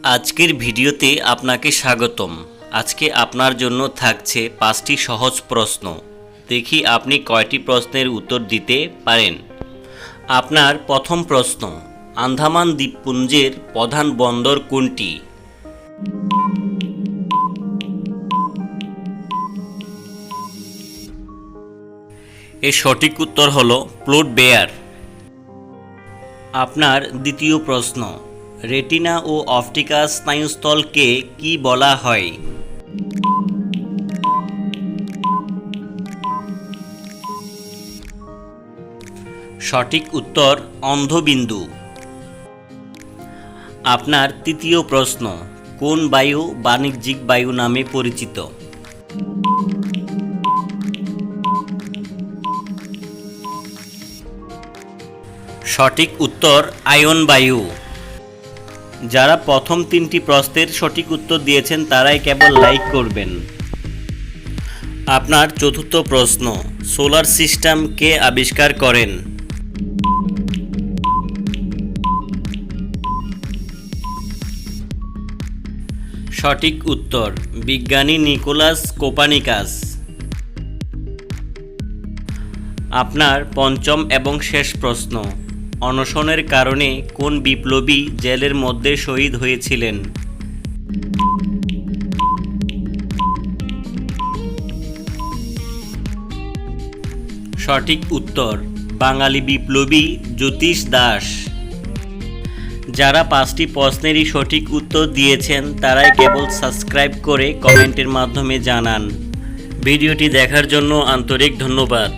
আজকের ভিডিওতে আপনাকে স্বাগতম। আজকে আপনার জন্য থাকছে পাঁচটি সহজ প্রশ্ন। দেখি আপনি কয়টি প্রশ্নের উত্তর দিতে পারেন। আপনার প্রথম প্রশ্ন, আন্দামান দ্বীপপুঞ্জের প্রধান বন্দর কোনটি? এর সঠিক উত্তর হল প্লুট বেয়ার। আপনার দ্বিতীয় প্রশ্ন রেটিনা ও অপটিকাস স্নায়ুস্থলকে কি বলা হয়? সঠিক উত্তর, অন্ধবিন্দু। আপনার তৃতীয় প্রশ্ন, কোন বায়ু বাণিজ্যিক বায়ু নামে পরিচিত? সঠিক উত্তর, আয়ন বায়ু। যারা প্রথম তিনটি প্রশ্নের সঠিক উত্তর দিয়েছেন তারাই কেবল লাইক করবেন। আপনার চতুর্থ প্রশ্ন, সোলার সিস্টেম কে আবিষ্কার করেন? সঠিক উত্তর, বিজ্ঞানী নিকোলাস কোপানিকাস। আপনার পঞ্চম এবং শেষ প্রশ্ন অনশনের কারণে কোন বিপ্লবী জেলের মধ্যে শহীদ হয়েছিলেন? সঠিক উত্তর, বাঙালি বিপ্লবী জ্যোতিষ দাস। যারা পাঁচটি প্রশ্নেরই সঠিক উত্তর দিয়েছেন, তারাই কেবল সাবস্ক্রাইব করে কমেন্টের মাধ্যমে জানান। ভিডিওটি দেখার জন্য আন্তরিক ধন্যবাদ।